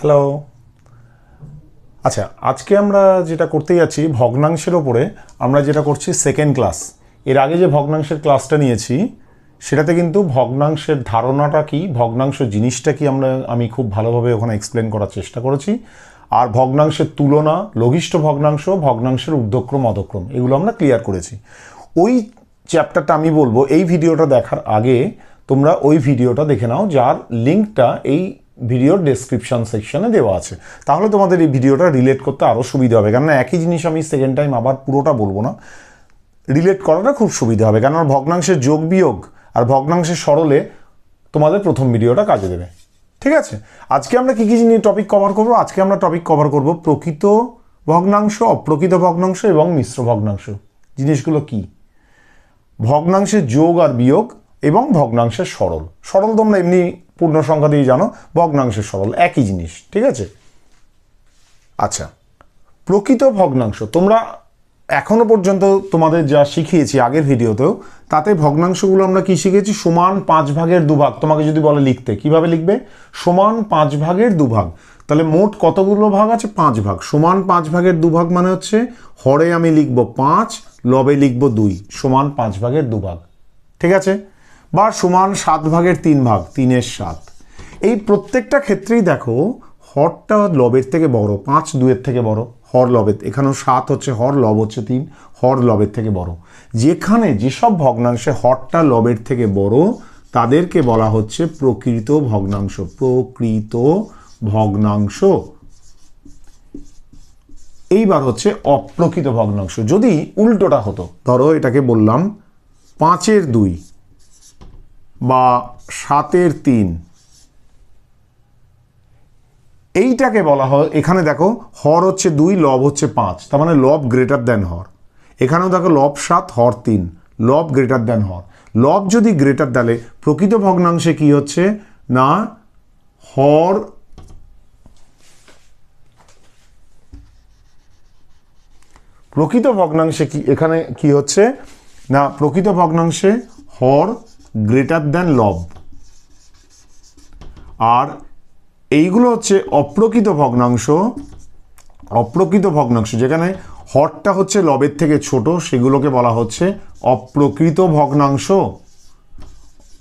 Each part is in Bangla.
হ্যালো আচ্ছা আজকে আমরা যেটা করতে যাচ্ছি, ভগ্নাংশের ওপরে আমরা যেটা করছি সেকেন্ড ক্লাস এর আগে যে ভগ্নাংশের ক্লাসটা নিয়েছি, সেটাতে কিন্তু ভগ্নাংশের ধারণাটা কি, ভগ্নাংশ জিনিসটা কি আমরা, আমি খুব ভালোভাবে ওখানে এক্সপ্লেন করার চেষ্টা করেছি। আর ভগ্নাংশের তুলনা, লঘিষ্ঠ ভগ্নাংশ, ভগ্নাংশের ঊর্ধ্বক্রম, অধক্রম, এগুলো আমরা ক্লিয়ার করেছি। ওই চ্যাপ্টারটা আমি বলব, এই ভিডিওটা দেখার আগে তোমরা ওই ভিডিওটা দেখে নাও, যার লিঙ্কটা এই ভিডিওর ডেসক্রিপশন সেকশনে দেওয়া আছে। তাহলে তোমাদের এই ভিডিওটা রিলেট করতে আরও সুবিধা হবে। কেননা একই জিনিস আমি সেকেন্ড টাইম আবার পুরোটা বলব না। রিলেট করাটা খুব সুবিধা হবে। কেননা ভগ্নাংশের যোগ বিয়োগ আর ভগ্নাংশের সরলে তোমাদের প্রথম ভিডিওটা কাজে দেবে। ঠিক আছে? আজকে আমরা কী কী জিনিস টপিক কভার করব? আজকে আমরা টপিক কভার করব প্রকৃত ভগ্নাংশ, অপ্রকৃত ভগ্নাংশ এবং মিশ্র ভগ্নাংশ। জিনিসগুলো কী? ভগ্নাংশের যোগ আর বিয়োগ এবং ভগ্নাংশের সরল। সরল তোমরা এমনি পূর্ণ সংখ্যা দিয়ে জানো, ভগ্নাংশের সরল একই জিনিস, ঠিক আছে? আচ্ছা প্রকৃত ভগ্নাংশ, তোমরা এখনও পর্যন্ত তোমাদের যা শিখিয়েছি আগের ভিডিওতেও, তাতে ভগ্নাংশগুলো আমরা কি শিখেছি? সমান পাঁচ ভাগের দুভাগ, তোমাকে যদি বলে লিখতে, কীভাবে লিখবে? সমান পাঁচ ভাগের দুভাগ, তাহলে মোট কতগুলো ভাগ আছে? পাঁচ ভাগ, সমান পাঁচ ভাগের দুভাগ মানে হচ্ছে, হরে আমি লিখব পাঁচ, লবে লিখব দুই, সমান পাঁচ ভাগের দুভাগ, ঠিক আছে? বা সমান সাত ভাগের তিন ভাগ, তিনের সাত। এই প্রত্যেকটা ক্ষেত্রেই দেখো, হরটা লবের থেকে বড়, পাঁচ দুয়ের থেকে বড়, হর লবের, এখানেও সাত হচ্ছে হর, লব হচ্ছে তিন, হর লবের থেকে বড়। যেখানে যেসব ভগ্নাংশে হরটা লবের থেকে বড়, তাদেরকে বলা হচ্ছে প্রকৃত ভগ্নাংশ প্রকৃত ভগ্নাংশ। এইবার হচ্ছে অপ্রকৃত ভগ্নাংশ। যদি উল্টোটা হতো, ধরো এটাকে বললাম পাঁচের দুই বা সাতের তিন। এইটাকে বলা হয়, এখানে দেখো, হর হচ্ছে দুই, লব হচ্ছে পাঁচ। তার মানে লব গ্রেটার দ্যান হর। এখানেও দেখো, লব সাত, হর তিন। লব গ্রেটার দ্যান হর। লব যদি গ্রেটার তাহলে প্রকৃত ভগ্নাংশে কি হচ্ছে? না, হর প্রকৃত ভগ্নাংশে কি, এখানে কি হচ্ছে? না, প্রকৃত ভগ্নাংশে হর গ্রেটার দ্যান লব আর এইগুলো হচ্ছে অপ্রকৃত ভগ্নাংশ। অপ্রকৃত ভগ্নাংশ যেখানে হরটা হচ্ছে লবের থেকে ছোট, সেগুলোকে বলা হচ্ছে অপ্রকৃত ভগ্নাংশ।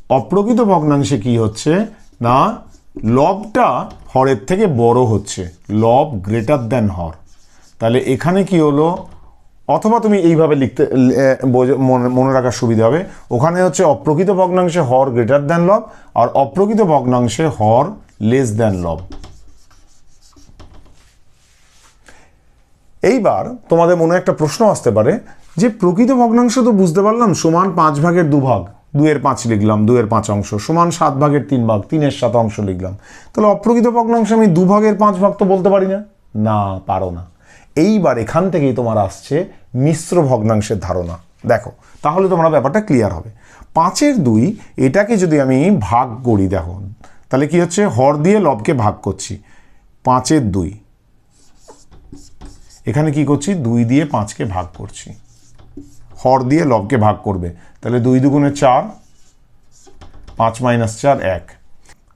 অপ্রকৃত ভগ্নাংশে কি হচ্ছে? না, লবটা হরের থেকে বড় হচ্ছে। লব গ্রেটার দ্যান হর। তাহলে এখানে কি হলো? অথবা তুমি এইভাবে লিখতে মনে রাখার সুবিধা হবে। ওখানে হচ্ছে অপ্রকৃত ভগ্নাংশে হর গ্রেটার দ্যান লব আর অপ্রকৃত ভগ্নাংশে হর লেস দ্যান লব এইবার তোমাদের মনে একটা প্রশ্ন আসতে পারে, যে প্রকৃত ভগ্নাংশ তো বুঝতে পারলাম, সমান পাঁচ ভাগের দুভাগ দুয়ের পাঁচ লিখলাম, দুয়ের পাঁচ অংশ, সমান সাত ভাগের তিন ভাগ, তিনের সাত অংশ লিখলাম। তাহলে অপ্রকৃত ভগ্নাংশ আমি দুভাগের পাঁচ ভাগ তো বলতে পারি না? না, পারো না। এইবার এখান থেকেই তোমার আসছে মিশ্র ভগ্নাংশের ধারণা। দেখো, তাহলে তোমরা ব্যাপারটা ক্লিয়ার হবে। পাঁচের দুই, এটাকে যদি আমি ভাগ করি, দেখো, তাহলে কি হচ্ছে? হর দিয়ে লবকে ভাগ করছি। পাঁচের দুই। এখানে কি করছি? দুই দিয়ে পাঁচকে ভাগ করছি। হর দিয়ে লবকে ভাগ করবে। তাহলে দুই দুগুণে চার, পাঁচ মাইনাস চার, এক।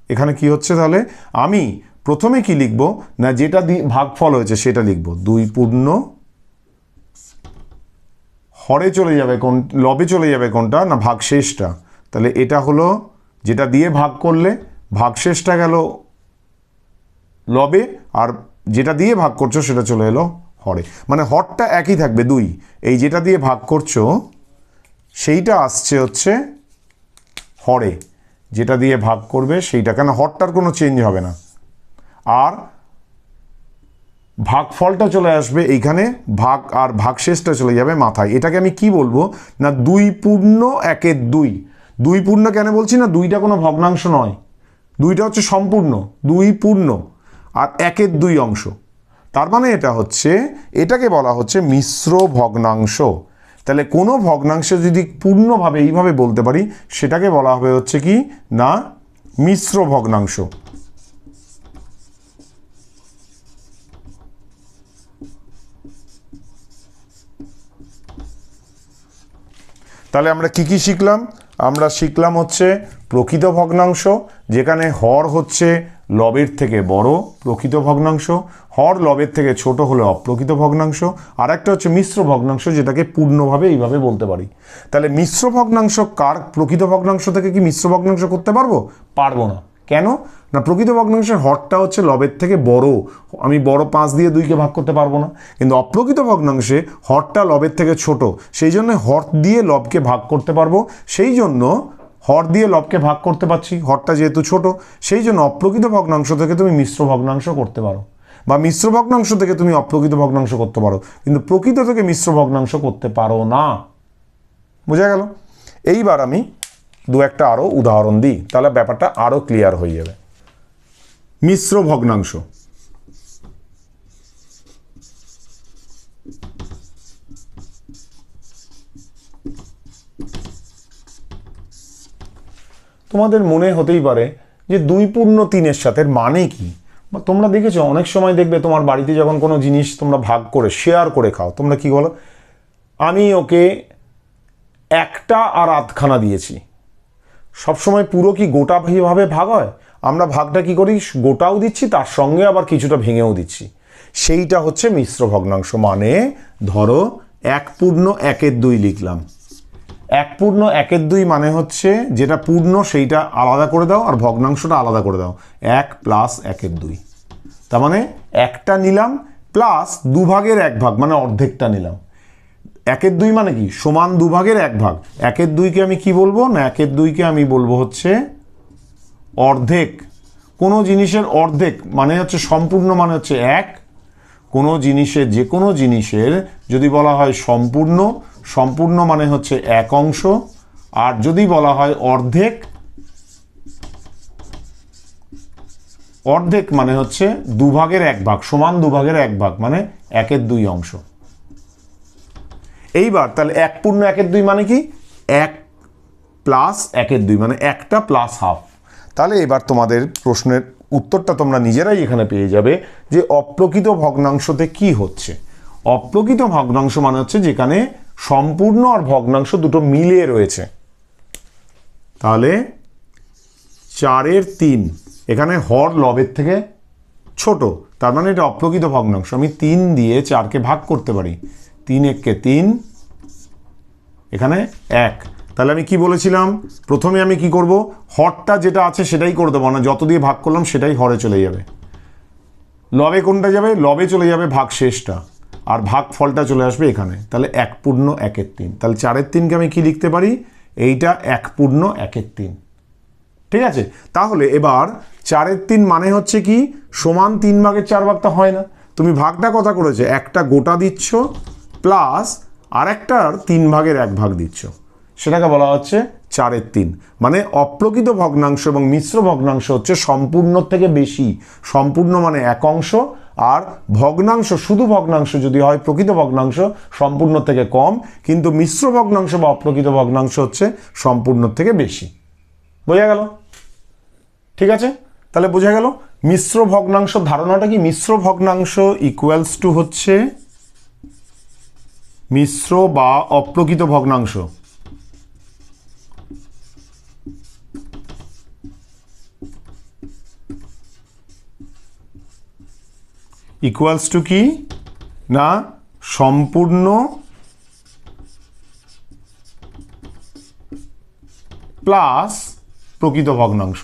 এখানে কি হচ্ছে তাহলে? আমি প্রথমে কি লিখব? না, যেটা ভাগফল হয়েছে সেটা লিখব। দুই পূর্ণ। হরে চলে যাবে কোন, লবে চলে যাবে কোনটা? না, ভাগশেষটা। তাহলে এটা হলো, যেটা দিয়ে ভাগ করলে, ভাগশেষটা গেল লবে, আর যেটা দিয়ে ভাগ করছ সেটা চলে এলো হরে। মানে হরটা একই থাকবে, দুই। এই যেটা দিয়ে ভাগ করছ, সেইটা আসছে হচ্ছে হরে। যেটা দিয়ে ভাগ করবে সেইটা, কেন হরটার কোনো চেঞ্জ হবে না। আর ভাগফলটা চলে আসবে এইখানে, ভাগ আর ভাগশেষটা চলে যাবে মাথায়। এটাকে আমি কি বলব? না, দুই পূর্ণ একের দুই। দুই পূর্ণ কেন বলছি? না, দুইটা কোনো ভগ্নাংশ নয়। দুইটা হচ্ছে সম্পূর্ণ, দুই পূর্ণ আর একের দুই অংশ। তার মানে এটা হচ্ছে, এটাকে বলা হচ্ছে মিশ্র ভগ্নাংশ। তাহলে কোনো ভগ্নাংশ যদি পূর্ণভাবে এইভাবে বলতে পারি, সেটাকে বলা হবে হচ্ছে কি? না, মিশ্র ভগ্নাংশ। তাহলে আমরা কি কি শিখলাম? আমরা শিখলাম হচ্ছে প্রকৃত ভগ্নাংশ, যেখানে হর হচ্ছে লবের থেকে বড় প্রকৃত ভগ্নাংশ। হর লবের থেকে ছোট হলে অপ্রকৃত ভগ্নাংশ। আর একটা হচ্ছে মিশ্র ভগ্নাংশ, যেটাকে পূর্ণভাবে এইভাবে বলতে পারি। তাহলে মিশ্র ভগ্নাংশ কার, প্রকৃত ভগ্নাংশ থেকে কি মিশ্র ভগ্নাংশ করতে পারব? পারব না। কেন? না, প্রকৃত ভগ্নাংশের হরটা হচ্ছে লবের থেকে বড়। আমি বড় পাঁচ দিয়ে দুইকে ভাগ করতে পারব না। কিন্তু অপ্রকৃত ভগ্নাংশে হরটা লবের থেকে ছোট। সেই জন্য হর দিয়ে লবকে ভাগ করতে পারব। সেই জন্য হর দিয়ে লবকে ভাগ করতে পারছি। হরটা যেহেতু ছোট, সেই জন্য অপ্রকৃত ভগ্নাংশ থেকে তুমি মিশ্র ভগ্নাংশ করতে পারো। বা মিশ্র ভগ্নাংশ থেকে তুমি অপ্রকৃত ভগ্নাংশ করতে পারো। কিন্তু প্রকৃত থেকে মিশ্র ভগ্নাংশ করতে পারো না। বোঝা গেল? এইবার আমি দু একটা আরও উদাহরণ দিই, তাহলে ব্যাপারটা আরও ক্লিয়ার হয়ে যাবে। মিশ্র ভগ্নাংশ। তোমাদের মনে হতেই পারে যে দুই পূর্ণ তিনের সাথে মানে কি? বা তোমরা দেখেছ, অনেক সময় দেখবে তোমার বাড়িতে যখন কোনো জিনিস তোমরা ভাগ করে শেয়ার করে খাও, তোমরা কি বলো? আমি ওকে একটা আর আধখানা দিয়েছি। সবসময় পুরো কি গোটা ভাবে ভাগ হয়? আমরা ভাগটা কি করি? গোটাও দিচ্ছি, তার সঙ্গে আবার কিছুটা ভেঙেও দিচ্ছি। সেইটা হচ্ছে মিশ্র ভগ্নাংশ মানে ধরো এক পূর্ণ একের দুই লিখলাম। এক পূর্ণ একের দুই মানে হচ্ছে যেটা পূর্ণ সেইটা আলাদা করে দাও আর ভগ্নাংশটা আলাদা করে দাও। এক প্লাস একের দুই। তার মানে একটা নিলাম প্লাস দুভাগের এক ভাগ মানে অর্ধেকটা নিলাম। একের দুই মানে কি? সমান দুভাগের এক ভাগ। একের দুইকে আমি কি বলব? না, একের দুইকে আমি বলব হচ্ছে অর্ধেক। কোনো জিনিসের অর্ধেক মানে হচ্ছে সম্পূর্ণ মানে হচ্ছে এক। কোনো জিনিসের, যে কোনো জিনিসের যদি বলা হয় সম্পূর্ণ সম্পূর্ণ মানে হচ্ছে এক অংশ। আর যদি বলা হয় অর্ধেক অর্ধেক মানে হচ্ছে দুভাগের এক ভাগ, সমান দুভাগের এক ভাগ মানে একের দুই অংশ। এইবার, তাহলে এক পূর্ণ একের দুই মানে কি? এক প্লাস একের দুই মানে একটা প্লাস হাফ তাহলে এবার তোমাদের প্রশ্নের উত্তরটা তোমরা নিজেরাই এখানে পেয়ে যাবে যে অপ্রকৃত ভগ্নাংশতে কি হচ্ছে। অপ্রকৃত ভগ্নাংশ মানে হচ্ছে যেখানে সম্পূর্ণ আর ভগ্নাংশ দুটো মিলিয়ে রয়েছে। তাহলে চারের তিন, এখানে হর লবের থেকে ছোট, তার মানে এটা অপ্রকৃত ভগ্নাংশ। আমি তিন দিয়ে চারকে ভাগ করতে পারি। তিন এককে তিন, এখানে এক। তাহলে আমি কি বলেছিলাম? প্রথমে আমি কি করব? হরটা যেটা আছে সেটাই করে দেবো না যত দিয়ে ভাগ করলাম সেটাই হরে চলে যাবে। লবে কোনটা যাবে? লবে চলে যাবে ভাগ শেষটা। আর ভাগ ফলটা চলে আসবে এখানে। তাহলে এক পূর্ণ একের তিন। তাহলে চারের তিনকে আমি কি লিখতে পারি? এইটা এক পূর্ণ একের তিন। ঠিক আছে? তাহলে এবার চারের তিন মানে হচ্ছে কি? সমান তিন ভাগের চার ভাগটা হয় না। তুমি ভাগটা কথা করেছে। একটা গোটা দিচ্ছ প্লাস আরেকটার তিন ভাগের এক ভাগ দিচ্ছ। সেটাকে বলা হচ্ছে চারের তিন। মানে অপ্রকৃত ভগ্নাংশ এবং মিশ্র ভগ্নাংশ হচ্ছে সম্পূর্ণ থেকে বেশি। সম্পূর্ণ মানে এক অংশ। আর ভগ্নাংশ, শুধু ভগ্নাংশ যদি হয়, প্রকৃত ভগ্নাংশ সম্পূর্ণ থেকে কম। কিন্তু মিশ্র ভগ্নাংশ বা অপ্রকৃত ভগ্নাংশ হচ্ছে সম্পূর্ণ থেকে বেশি। বোঝা গেল? ঠিক আছে? তাহলে বোঝা গেল? মিশ্র ভগ্নাংশ ধারণাটা কি? মিশ্র ভগ্নাংশ ইকুয়ালস টু হচ্ছে মিশ্র বা অপ্রকৃত ভগ্নাংশ। ইকুয়ালস টু কি? না সম্পূর্ণ প্লাস প্রকৃত ভগ্নাংশ।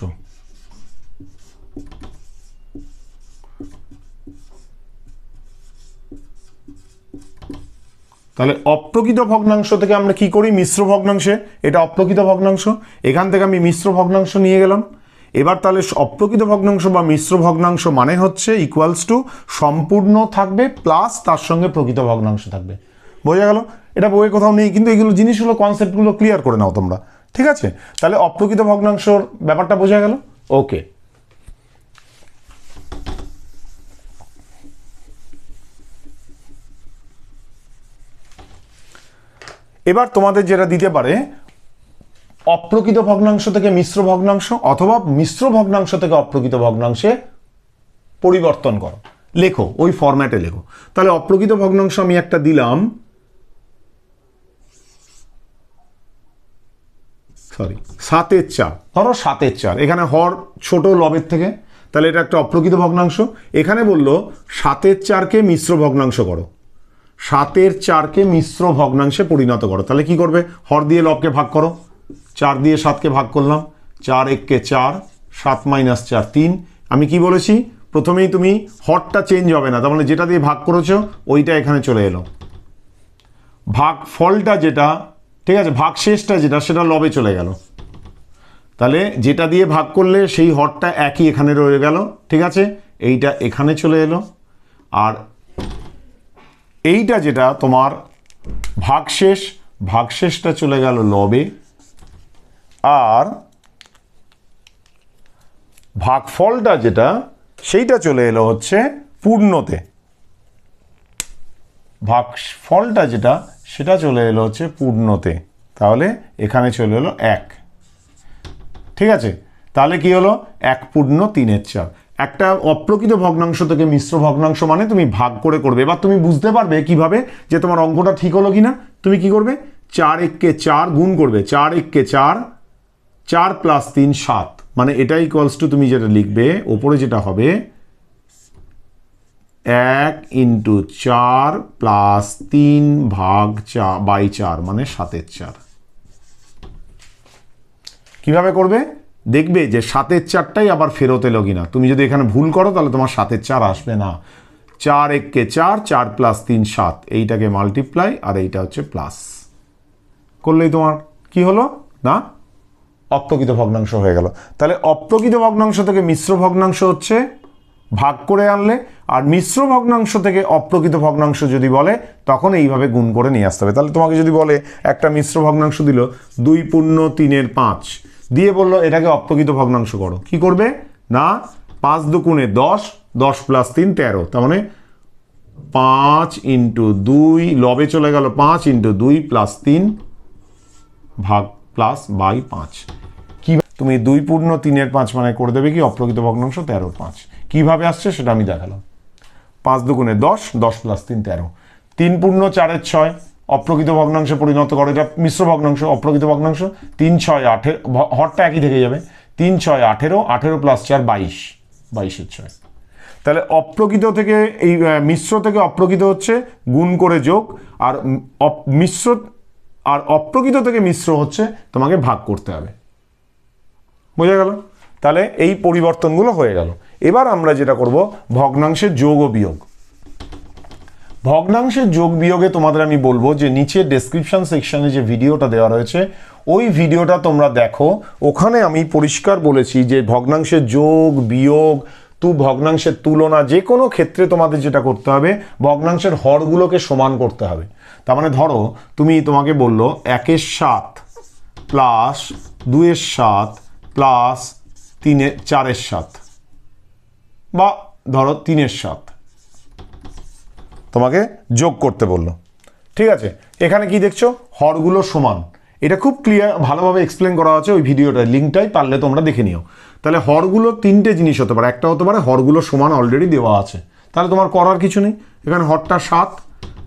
তাহলে অপ্রকৃত ভগ্নাংশ থেকে আমরা কি করি? মিশ্র ভগ্নাংশে। এটা অপ্রকৃত ভগ্নাংশ। এখান থেকে আমি মিশ্র ভগ্নাংশ নিয়ে গেলাম। এবার তাহলে অপ্রকৃত ভগ্নাংশ বা মিশ্র ভগ্নাংশ মানে হচ্ছে ইকুয়ালস টু সম্পূর্ণ থাকবে প্লাস তার সঙ্গে প্রকৃত ভগ্নাংশ থাকবে। বোঝা গেল? এটা বইয়ে কোথাও নেই, কিন্তু এইগুলো জিনিসগুলো কনসেপ্টগুলো ক্লিয়ার করে নাও তোমরা। ঠিক আছে? তাহলে অপ্রকৃত ভগ্নাংশর ব্যাপারটা বোঝা গেল? ওকে এবার তোমাদের যেটা দিতে পারে, অপ্রকৃত ভগ্নাংশ থেকে মিশ্র ভগ্নাংশ অথবা মিশ্র ভগ্নাংশ থেকে অপ্রকৃত ভগ্নাংশে পরিবর্তন করো। লেখো, ওই ফরম্যাটে লেখো। তাহলে অপ্রকৃত ভগ্নাংশ আমি একটা দিলাম। সরি সাতের চার। ধরো সাতের চার। এখানে হর ছোট লবের থেকে। তাহলে এটা একটা অপ্রকৃত ভগ্নাংশ। এখানে বলল সাতের চারকে মিশ্র ভগ্নাংশ করো। সাতের চারকে মিশ্র ভগ্নাংশে পরিণত করো। তাহলে কি করবে? হর দিয়ে লবকে ভাগ করো। চার দিয়ে সাতকে ভাগ করলাম। চার এককে চার, সাত মাইনাস চার তিন। আমি কি বলেছি? প্রথমেই তুমি হরটা চেঞ্জ হবে না। তার মানে যেটা দিয়ে ভাগ করেছ, ওইটা এখানে চলে এলো। ভাগ ফলটা যেটা, ঠিক আছে, ভাগ শেষটা যেটা, সেটা লবে চলে গেল। তাহলে যেটা দিয়ে ভাগ করলে সেই হরটা একই এখানে রয়ে গেল, ঠিক আছে? এইটা এখানে চলে এলো। আর এইটা যেটা তোমার ভাগশেষ, ভাগশেষটা চলে গেল লবে আর ভাগফলটা যেটা, সেইটা চলে এলো হচ্ছে পূর্ণতে। ভাগফলটা যেটা, সেটা চলে এলো হচ্ছে পূর্ণতে। তাহলে এখানে চলে এলো এক। ঠিক আছে? তাহলে কি হলো? এক পূর্ণ তিনের চার। একটা অপ্রকৃত ভগ্নাংশ থেকে মিশ্র ভগ্নাংশ মানে তুমি ভাগ করে করবে। এবার তুমি বুঝতে পারবে কীভাবে যে তোমার অঙ্কটা ঠিক হলো কি না তুমি কি করবে? চার এককে চার গুণ করবে। চার এককে চার চার প্লাস তিন, সাত। মানে এটা ইকুয়ালস টু তুমি যেটা লিখবে, ওপরে যেটা হবে, এক ইন্টু চার প্লাস তিন ভাগ চা বাই চার মানে সাতের চার। কীভাবে করবে? দেখবে যে সাতের চারটাই আবার ফেরত এলো কিনা। তুমি যদি এখানে ভুল করো, তাহলে তোমার সাতের চার আসবে না। চার এককে চার চার প্লাস তিন সাত। এইটাকে মাল্টিপ্লাই আর এইটা হচ্ছে প্লাস করলেই তোমার কি হলো? না? অপ্রকৃত ভগ্নাংশ হয়ে গেল। তাহলে অপ্রকৃত ভগ্নাংশ থেকে মিশ্র ভগ্নাংশ হচ্ছে ভাগ করে আনলে, আর মিশ্র ভগ্নাংশ থেকে অপ্রকৃত ভগ্নাংশ যদি বলে, তখন এইভাবে গুণ করে নিয়ে আসতে হবে। তাহলে তোমাকে যদি বলে, একটা মিশ্র ভগ্নাংশ দিল দুই পূর্ণ তিনের পাঁচ। দিয়ে বলল, এটাকে অপ্রকৃত ভগ্নাংশ করো। কি করবে? না, পাঁচ দুগুণে দশ দশ প্লাস তিন, তেরো। তার মানে পাঁচ ইন্টু দুই, লবে চলে গেল পাঁচ ইন্টু দুই প্লাস তিন ভাগ প্লাস বাই পাঁচ। কি তুমি দুই পূর্ণ তিনের পাঁচ মানে করে দেবে কি? অপ্রকৃত ভগ্নাংশ তেরো পাঁচ। কীভাবে আসছে সেটা আমি দেখালাম। পাঁচ দুগুণে দশ দশ প্লাস তিন, তেরো। তিন পূর্ণ চারের ছয় অপ্রকৃত ভগ্নাংশে পরিণত করে। এটা মিশ্র ভগ্নাংশ, অপ্রকৃত ভগ্নাংশ। তিন ছয় আঠেরো হরটা একই থেকে যাবে। তিন ছয় আঠেরো আঠেরো প্লাস চার বাইশ। বাইশের ছয়। তাহলে অপ্রকৃত থেকে এই মিশ্র থেকে অপ্রকৃত হচ্ছে গুণ করে যোগ, আর মিশ্র, আর অপ্রকৃত থেকে মিশ্র হচ্ছে তোমাকে ভাগ করতে হবে। বোঝা গেল? তাহলে এই পরিবর্তনগুলো হয়ে গেল। এবার আমরা যেটা করব ভগ্নাংশের যোগ ও বিয়োগ। ভগ্নাংশের যোগ বিয়োগে তোমাদের আমি বলব যে নিচে ডেসক্রিপশন সেকশনে যে ভিডিওটা দেওয়া রয়েছে, ওই ভিডিওটা তোমরা দেখো। ওখানে আমি পরিষ্কার বলেছি যে ভগ্নাংশের যোগ বিয়োগ তু ভগ্নাংশের তুলনা যে কোনো ক্ষেত্রে তোমাদের যেটা করতে হবে, ভগ্নাংশের হরগুলোকে সমান করতে হবে। তার মানে ধরো, তুমি তোমাকে বলল একের সাত প্লাস দুয়ের সাত প্লাস তিনের, চারের সাত বা ধরো তিনের সাত। তোমাকে যোগ করতে বলল। ঠিক আছে? এখানে কি দেখছ? হরগুলো সমান। এটা খুব ক্লিয়ার ভালোভাবে এক্সপ্লেন করা আছে ওই ভিডিওটায়। লিঙ্কটাই পারলে তোমরা দেখে নিও। তাহলে হরগুলো তিনটে জিনিস হতে পারে। একটা হতে পারে হরগুলো সমান অলরেডি দেওয়া আছে। তাহলে তোমার করার কিছু নেই। এখানে হরটা সাত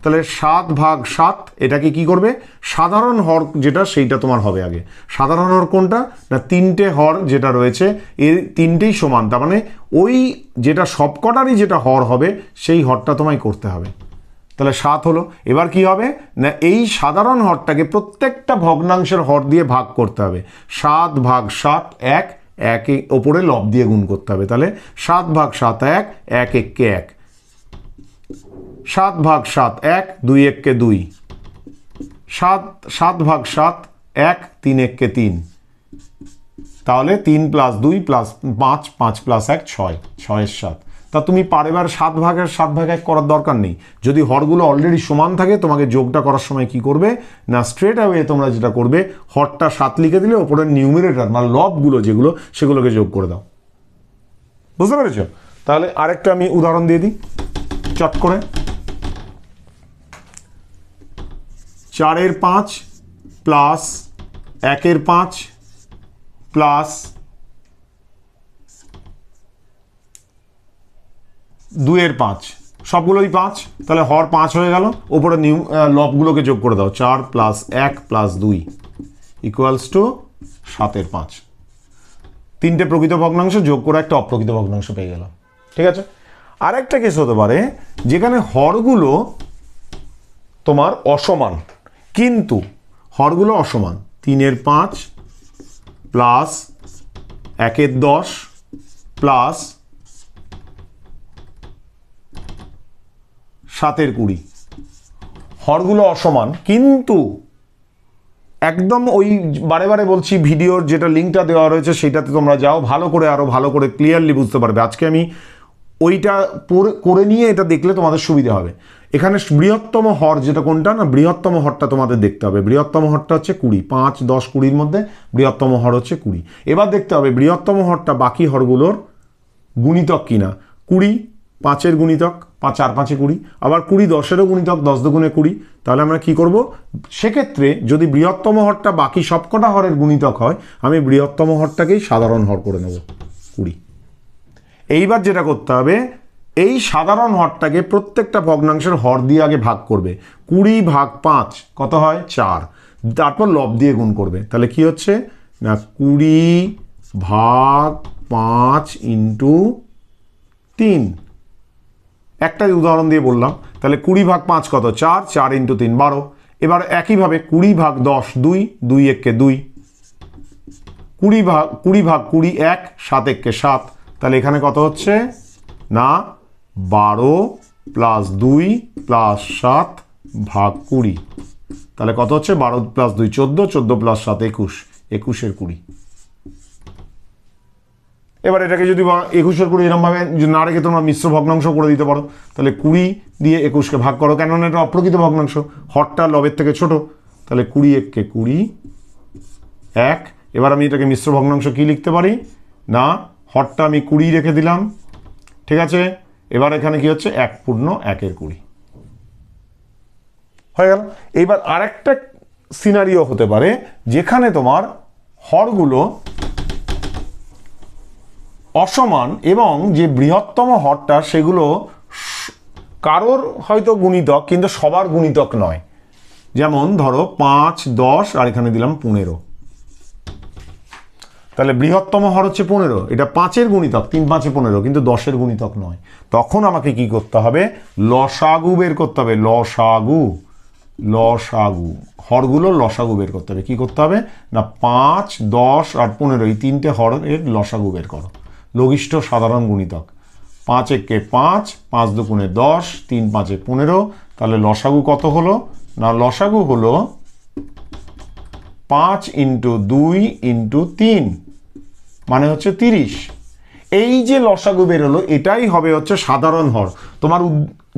তাহলে সাত ভাগ সাত, এটাকে কি করবে? সাধারণ হর যেটা, সেইটা তোমার হবে আগে। সাধারণ হর কোনটা? না, তিনটে হর যেটা রয়েছে এর তিনটেই সমান। তার মানে ওই যেটা সবকটারই যেটা হর হবে, সেই হরটা তোমায় করতে হবে। তাহলে সাত হলো। এবার কি হবে? না, এই সাধারণ হরটাকে প্রত্যেকটা ভগ্নাংশের হর দিয়ে ভাগ করতে হবে। সাত ভাগ সাত, এক, একে ওপরে লব দিয়ে গুণ করতে হবে। তাহলে সাত ভাগ সাত, এক এক, এককে এক। সাত ভাগ সাত এক, দুই এককে দুই। সাত সাত ভাগ সাত এক, তিন এককে তিন। তাহলে তিন প্লাস দুই প্লাস পাঁচ পাঁচ প্লাস এক ছয় ছয়ের সাত। তা তুমি পারেবার সাত ভাগের, সাত ভাগ এক করার দরকার নেই। যদি হরগুলো অলরেডি সমান থাকে, তোমাকে যোগটা করার সময় কি করবে? না স্ট্রেট অ্যাওয়ে তোমরা যেটা করবে, হরটা সাত লিখে দিলে ওপরের নিউমিরেটার মানে লবগুলো যেগুলো, সেগুলোকে যোগ করে দাও। বুঝতে পেরেছ? তাহলে আরেকটা আমি উদাহরণ দিয়ে দিই, চট করে। চারের পাঁচ প্লাস একের পাঁচ প্লাস দুইয়ের পাঁচ। সবগুলোই পাঁচ। তাহলে হর পাঁচ হয়ে গেল। ওপরে নিউ লবগুলোকে যোগ করে দাও। চার প্লাস এক প্লাস দুই ইকুয়ালস টু সাতের পাঁচ। তিনটে প্রকৃত ভগ্নাংশ যোগ করে একটা অপ্রকৃত ভগ্নাংশ পেয়ে গেলাম। ঠিক আছে? আর একটা কেস হতে পারে, যেখানে হরগুলো তোমার অসমান। কিন্তু হরগুলো অসমান। তিনের পাঁচ প্লাস একের দশ প্লাস সাতের কুড়ি। হরগুলো অসমান, কিন্তু একদম ওই বারে বারে বলছি ভিডিওর যেটা লিঙ্কটা দেওয়া রয়েছে সেটাতে তোমরা যাও, ভালো করে আরও ভালো করে ক্লিয়ারলি বুঝতে পারবে। আজকে আমি ওইটা করে নিয়ে এটা দেখলে তোমাদের সুবিধা হবে। এখানে বৃহত্তম হর যেটা কোনটা না, বৃহত্তম হরটা তোমাদের দেখতে হবে। বৃহত্তম হরটা হচ্ছে কুড়ি, পাঁচ, দশ, কুড়ির মধ্যে বৃহত্তম হর হচ্ছে কুড়ি। এবার দেখতে হবে, বৃহত্তম হরটা বাকি হরগুলোর গুণিতক কিনা? কুড়ি, পাঁচের গুণিতক, পাঁচ, চার, পাঁচে কুড়ি। আবার কুড়ি, দশেরও গুণিতক, দশ দুগুণে কুড়ি। তাহলে আমরা কি করব? সেক্ষেত্রে যদি বৃহত্তম হরটা বাকি সবকটা হরের গুণিতক হয়, আমি বৃহত্তম হরটাকেই সাধারণ হর করে নেব, কুড়ি। এইবার যেটা করতে হবে, এই সাধারণ হরটাকে প্রত্যেকটা ভগ্নাংশের হর দিয়ে আগে ভাগ করবে। কুড়ি ভাগ পাঁচ, কত হয়? চার। তারপর লব দিয়ে গুণ করবে। তাহলে কি হচ্ছে? না, কুড়ি ভাগ পাঁচ ইন্টু তিন। একটা উদাহরণ দিয়ে বললাম। তাহলে কুড়ি ভাগ পাঁচ কত? চার চার ইন্টু তিন, বারো। এবার একইভাবে কুড়ি ভাগ দশ, দুই দুই এককে দুই। কুড়ি ভাগ কুড়ি ভাগ কুড়ি, এক, সাত এককে সাত। তাহলে এখানে কত হচ্ছে? না, বারো প্লাস দুই প্লাস সাত ভাগ কুড়ি। তাহলে কত হচ্ছে? বারো প্লাস দুই, চোদ্দ চোদ্দ প্লাস সাত, একুশ। একুশের কুড়ি। এবার এটাকে যদি একুশের কুড়ি এরমভাবে না রেখে তোমরা মিশ্র ভগ্নাংশ করে দিতে পারো, তাহলে কুড়ি দিয়ে একুশকে ভাগ করো। কেননা এটা অপ্রকৃত ভগ্নাংশ, হরটা লবের থেকে ছোট। তাহলে কুড়ি এককে কুড়ি, এক। এবার আমি এটাকে মিশ্র ভগ্নাংশ কি লিখতে পারি? না হরটা আমি কুড়ি রেখে দিলাম, ঠিক আছে? এবার এখানে কি হচ্ছে? এক পূর্ণ একের কুড়ি। হয়ে গেল? এইবার আরেকটা সিনারিও হতে পারে, যেখানে তোমার হরগুলো অসমান এবং যে বৃহত্তম হরটা, সেগুলো কারোর হয়তো গুণিতক, কিন্তু সবার গুণিতক নয়। যেমন ধরো পাঁচ, দশ, আর এখানে দিলাম পনেরো। তাহলে বৃহত্তম হর হচ্ছে পনেরো। এটা পাঁচের গুণিতক, তিন পাঁচে পনেরো, কিন্তু দশের গুণিতক নয়। তখন আমাকে কি করতে হবে? লসাগু বের করতে হবে, লসাগু লসাগু। হরগুলো লসাগু বের করতে হবে। কি করতে হবে? না, পাঁচ, দশ আর পনেরো, এই তিনটে হরের লসাগু বের করো। লঘিষ্ঠ সাধারণ গুণিতক। পাঁচ একে পাঁচ পাঁচ দুগুণে দশ, তিন পাঁচে পনেরো, তাহলে লসাগু কত হলো? না, লসাগু হলো পাঁচ ইন্টু দুই ইন্টু তিন মানে হচ্ছে তিরিশ। এই যে লসাগু বেরোলো এটাই হবে হচ্ছে সাধারণ হর। তোমার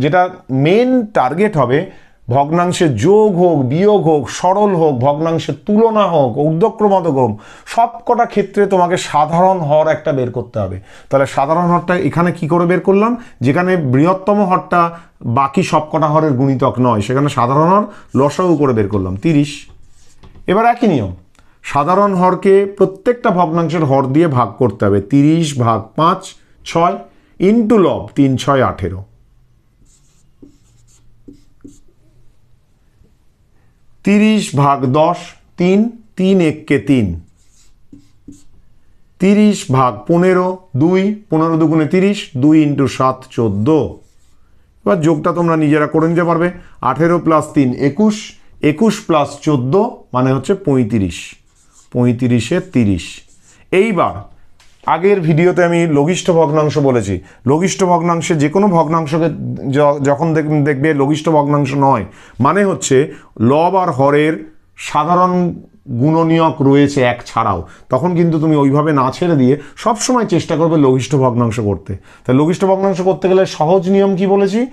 যেটা মেন টার্গেট হবে, ভগ্নাংশের যোগ হোক, বিয়োগ হোক, সরল হোক, ভগ্নাংশের তুলনা হোক ঊর্ধ্বক্রমতক হোক সব কটা ক্ষেত্রে তোমাকে সাধারণ হর একটা বের করতে হবে। তাহলে সাধারণ হরটা এখানে কি করে বের করলাম? যেখানে বৃহত্তম হরটা বাকি সব কটা হরের গুণিতক নয়, সেখানে সাধারণ হর লসাগু করে বের করলাম, তিরিশ। এবার একই নিয়ম। সাধারণ হরকে প্রত্যেকটা ভগ্নাংশের হর দিয়ে ভাগ করতে হবে। তিরিশ ভাগ পাঁচ, ছয় ইন্টু লব তিন, ছয়, আঠেরো। তিরিশ ভাগ দশ, তিন তিন এককে তিন। তিরিশ ভাগ পনেরো, দুই, পনেরো দুগুণে তিরিশ, দুই ইন্টু সাত, চোদ্দ। এবার যোগটা তোমরা নিজেরা করে নিতে পারবে। আঠেরো প্লাস তিন, একুশ। একুশ প্লাস চোদ্দ মানে হচ্ছে পঁয়ত্রিশ। পঁয়ত্রিশে তিরিশ। এইবার, আগের ভিডিওতে আমি লঘিষ্ঠ ভগ্নাংশ বলেছি। লঘিষ্ঠ ভগ্নাংশে যে কোনো ভগ্নাংশকে যখন দেখ- দেখবে লঘিষ্ঠ ভগ্নাংশ নয়। মানে হচ্ছে লব আর হরের সাধারণ গুণনীয়ক রয়েছে এক ছাড়াও। তখন কিন্তু তুমি ওইভাবে না ছেড়ে দিয়ে সবসময় চেষ্টা করবে লঘিষ্ঠ ভগ্নাংশ করতে। তাই লঘিষ্ঠ ভগ্নাংশ করতে গেলে সহজ নিয়ম কি বলেছি?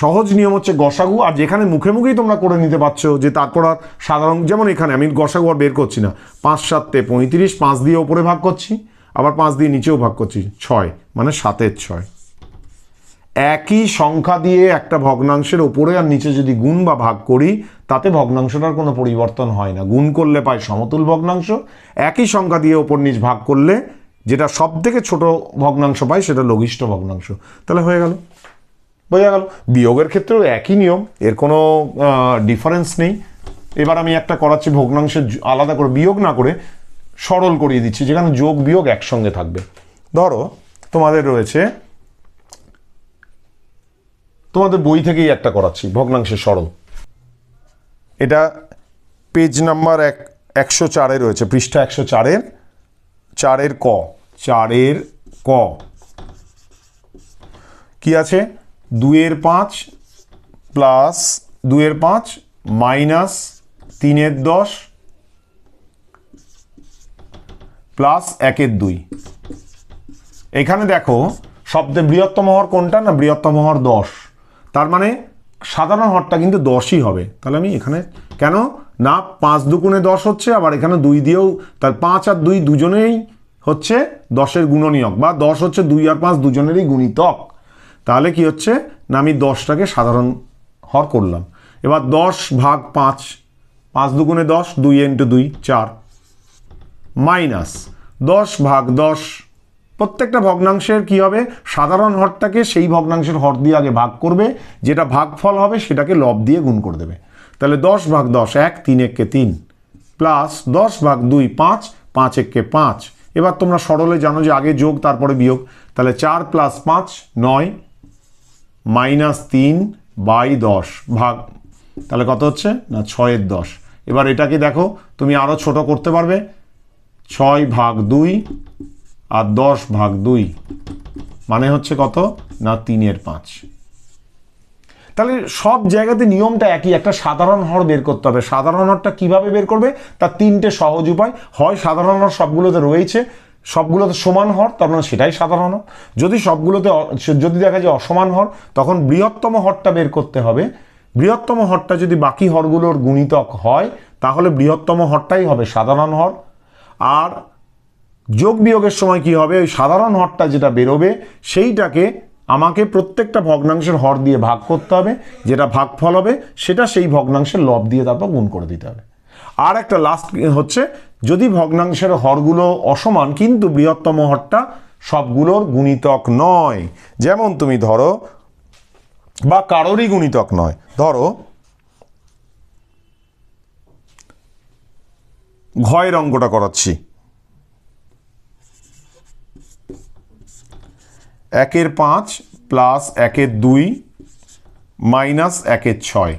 সহজ নিয়ম হচ্ছে গসাগু, আর যেখানে মুখে মুখেই তোমরা করে নিতে পারছ যে তারপর আর সাধারণ, যেমন এখানে, আমি গসাগু আর বের করছি না। পাঁচ সাততে পঁয়ত্রিশ, পাঁচ দিয়ে ওপরে ভাগ করছি, আবার পাঁচ দিয়ে নিচেও ভাগ করছি, ছয় মানে সাতের ছয়। একই সংখ্যা দিয়ে একটা ভগ্নাংশের ওপরে আর নিচে যদি গুণ বা ভাগ করি, তাতে ভগ্নাংশটার কোনো পরিবর্তন হয় না। গুণ করলে পাই সমতুল ভগ্নাংশ, একই সংখ্যা দিয়ে ওপর নিচ ভাগ করলে যেটা সব থেকে ছোটো ভগ্নাংশ পাই, সেটা লঘিষ্ঠ ভগ্নাংশ। তাহলে হয়ে গেল। বোঝা গেল। বিয়োগের ক্ষেত্রেও একই নিয়ম, এর কোনো ডিফারেন্স নেই। এবার আমি একটা করাচ্ছি ভগ্নাংশের আলাদা করে, বিয়োগ না করে সরল করিয়ে দিচ্ছি, যেখানে যোগ, বিয়োগ একসঙ্গে থাকবে। ধরো, তোমাদের রয়েছে, তোমাদের বই থেকেই একটা করাচ্ছি ভগ্নাংশের সরল। এটা পেজ নাম্বার এক, একশো চারে রয়েছে, পৃষ্ঠা একশো চারের চারের ক চারের ক। কি আছে? দুয়ের পাঁচ প্লাস দুয়ের পাঁচ মাইনাস তিনের দশ প্লাস একের দুই। এখানে দেখো সবচেয়ে বৃহত্তম হর কোনটা না বৃহত্তম হর দশ? তার মানে সাধারণ হরটা কিন্তু দশই হবে। তাহলে আমি এখানে কেন? না, পাঁচ দুগুণে দশ হচ্ছে, আবার এখানে দুই দিয়েও তার পাঁচ আর দুই দুজনেই হচ্ছে দশের গুণনীয়ক, বা দশ হচ্ছে দুই আর পাঁচ দুজনেরই গুণিতক। তাহলে কি হচ্ছে? না, আমি দশটাকে সাধারণ হর করলাম। এবার দশ ভাগ পাঁচ পাঁচ দুগুণে দশ, দুই ইন্টু দুই, চার, মাইনাস দশ ভাগ দশ। প্রত্যেকটা ভগ্নাংশের কি হবে? সাধারণ হরটাকে সেই ভগ্নাংশের হর দিয়ে আগে ভাগ করবে, যেটা ভাগফল হবে সেটাকে লব দিয়ে গুণ করে দেবে। তাহলে দশ ভাগ দশ, এক, তিন, এককে তিন, প্লাস দশ ভাগ দুই, পাঁচ পাঁচ, এককে পাঁচ। এবার তোমরা সরলে জানো যে আগে যোগ, তারপরে বিয়োগ। তাহলে চার প্লাস পাঁচ, নয় মাইনাস তিন বাই দশ ভাগ, তাহলে কত হচ্ছে? না, ছয়ের দশ। এবার এটাকে দেখো, তুমি আরও ছোট করতে পারবে। ছয় ভাগ দুই আর দশ ভাগ দুই। মানে হচ্ছে কত? না, তিনের পাঁচ। তাহলে সব জায়গাতে নিয়মটা একই, একটা সাধারণ হর বের করতে হবে। সাধারণ হরটা কীভাবে বের করবে? তার তিনটে সহজ উপায়। হয় সাধারণ হর সবগুলোতে রয়েছে সবগুলোতে সমান হর, তার মানে সেটাই সাধারণ। হর যদি সবগুলোতে যদি দেখা যায় অসমান হর, তখন বৃহত্তম হরটা বের করতে হবে। বৃহত্তম হরটা যদি বাকি হরগুলোর গুণিতক হয়, তাহলে বৃহত্তম হরটাই হবে সাধারণ হর। আর যোগ বিয়োগের সময় কি হবে? ওই সাধারণ হরটা যেটা বেরোবে, সেইটাকে আমাকে প্রত্যেকটা ভগ্নাংশের হর দিয়ে ভাগ করতে হবে। যেটা ভাগফল হবে, সেটা সেই ভগ্নাংশের লব দিয়ে তারপর গুণ করে দিতে হবে। আর একটা লাস্ট হচ্ছে যদি ভগ্নাংশের হরগুলো অসমান, কিন্তু বৃহত্তম হরটা সবগুলোর গুণিতক নয়। যেমন তুমি ধরো, বা কারোরই গুণিতক নয়। ধরো, ঘয়ের অঙ্কটা করাচ্ছি। একের পাঁচ প্লাস একের দুই মাইনাস একের ছয়।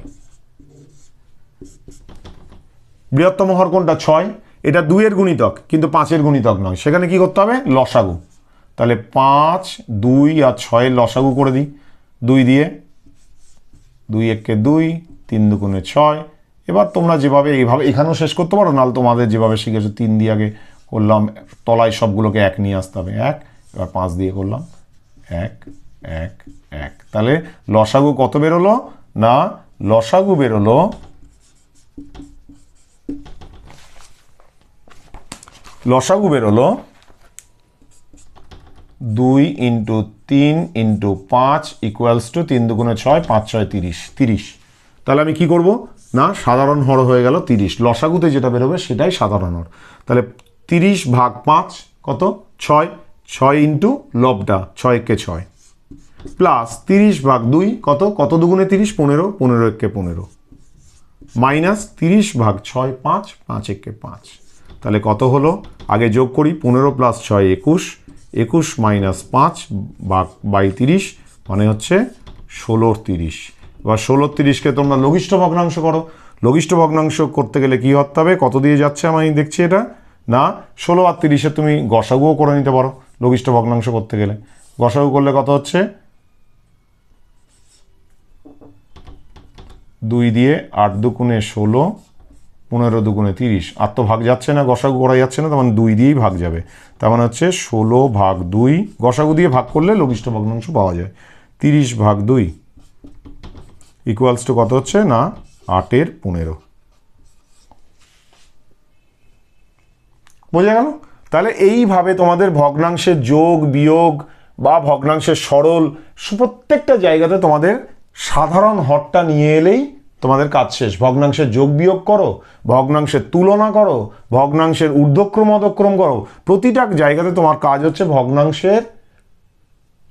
বৃহত্তম হর কোনটা? ছয়। এটা দুইয়ের গুণিতক, কিন্তু পাঁচের গুণিতক নয়। সেখানে কি করতে হবে? লসাগু। তাহলে পাঁচ, দুই আর ছয়ের লসাগু করে দিই। দুই দিয়ে দুই একে দুই, তিন দুগুণে ছয়। এবার তোমরা যেভাবে এইভাবে এখানেও শেষ করতে পারো, নাহলে তোমাদের যেভাবে শিখেছো, তিন দিয়ে আগে করলাম, তলায় সবগুলোকে এক নিয়ে আসতে হবে। এক, এবার পাঁচ দিয়ে করলাম। এক এক এক। তাহলে লসাগু কত বেরোলো? না, লসাগু বেরোলো লসাগু বেরোলো দুই ইন্টু তিন ইন্টু পাঁচ ইকুয়ালস টু তিন দুগুণে ছয়, পাঁচ ছয় তিরিশ তিরিশ। তাহলে আমি কি করব? না, সাধারণ হর হয়ে গেল তিরিশ। লসাগুতে যেটা বেরোবে সেটাই সাধারণ হর। তাহলে তিরিশ ভাগ পাঁচ কত? ছয়। ছয় ইন্টু লবটা ছয় একে ছয়। প্লাস তিরিশ ভাগ দুই কত? কত দুগুণে তিরিশ? পনেরো। পনেরো একে পনেরো। মাইনাস তিরিশ ভাগ ছয়, পাঁচ পাঁচ একে পাঁচ। তাহলে কত হলো? আগে যোগ করি, পনেরো প্লাস ছয়, একুশ। একুশ মাইনাস পাঁচ বা বাই তিরিশ মানে হচ্ছে ষোলোর তিরিশ। এবার ষোলোর তিরিশকে তোমরা লঘিষ্ঠ ভগ্নাংশ করো। লঘিষ্ঠ ভগ্নাংশ করতে গেলে কী হতে হবে? কত দিয়ে যাচ্ছে আমি দেখছি এটা? না, ষোলো আর তিরিশে তুমি গসাগুও করে নিতে পারো লঘিষ্ঠ ভগ্নাংশ করতে গেলে। গসাগু করলে কত হচ্ছে? দুই দিয়ে আট দুগুণে ষোলো পনেরো দুগুণে তিরিশ। আর তো ভাগ যাচ্ছে না, গসাগু করা যাচ্ছে না, তার মানে দুই দিয়েই ভাগ যাবে। তার মানে হচ্ছে ষোলো ভাগ দুই, গসাগু দিয়ে ভাগ করলে লঘিষ্ঠ ভগ্নাংশ পাওয়া যায়। তিরিশ ভাগ দুই ইকুয়ালস টু কত হচ্ছে? না, আটের পনেরো। বোঝা গেল? তাহলে এইভাবে তোমাদের ভগ্নাংশের যোগ, বিয়োগ বা ভগ্নাংশের সরল প্রত্যেকটা জায়গাতে তোমাদের সাধারণ হরটা নিয়ে এলেই তোমাদের কাজ শেষ। ভগ্নাংশের যোগ বিয়োগ করো, ভগ্নাংশের তুলনা করো, ভগ্নাংশের ঊর্ধ্বক্রম, অধক্রম করো। প্রতিটা জায়গাতে তোমার কাজ হচ্ছে ভগ্নাংশের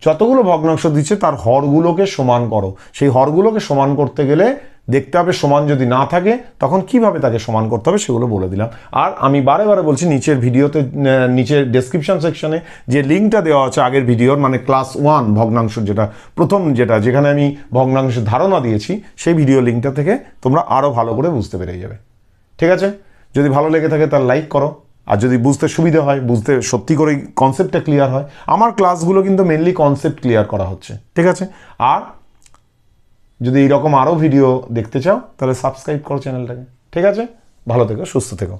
যতগুলো ভগ্নাংশ দিচ্ছে তার হরগুলোকে সমান করো। সেই হরগুলোকে সমান করতে গেলে দেখতে হবে, সমান যদি না থাকে, তখন কীভাবে তাকে সমান করতে হবে সেগুলো বলে দিলাম। আর আমি বারে বারে বলছি, নিচের ভিডিওতে নিচের ডেসক্রিপশন সেকশনে যে লিঙ্কটা দেওয়া আছে আগের ভিডিওর মানে ক্লাস ওয়ান ভগ্নাংশ যেটা, প্রথম যেটা, যেখানে আমি ভগ্নাংশের ধারণা দিয়েছি, সেই ভিডিও লিঙ্কটা থেকে তোমরা আরও ভালো করে বুঝতে পেরে যাবে। ঠিক আছে? যদি ভালো লেগে থাকে তার লাইক করো। আর যদি বুঝতে সুবিধা হয়, বুঝতে সত্যি করেই কনসেপ্টটা ক্লিয়ার হয়, আমার ক্লাসগুলো কিন্তু মেনলি কনসেপ্ট ক্লিয়ার করা হচ্ছে। ঠিক আছে? আর যদি এইরকম আরও ভিডিও দেখতে চাও, তাহলে সাবস্ক্রাইব করো চ্যানেলটাকে ঠিক আছে? ভালো থেকো, সুস্থ থেকো।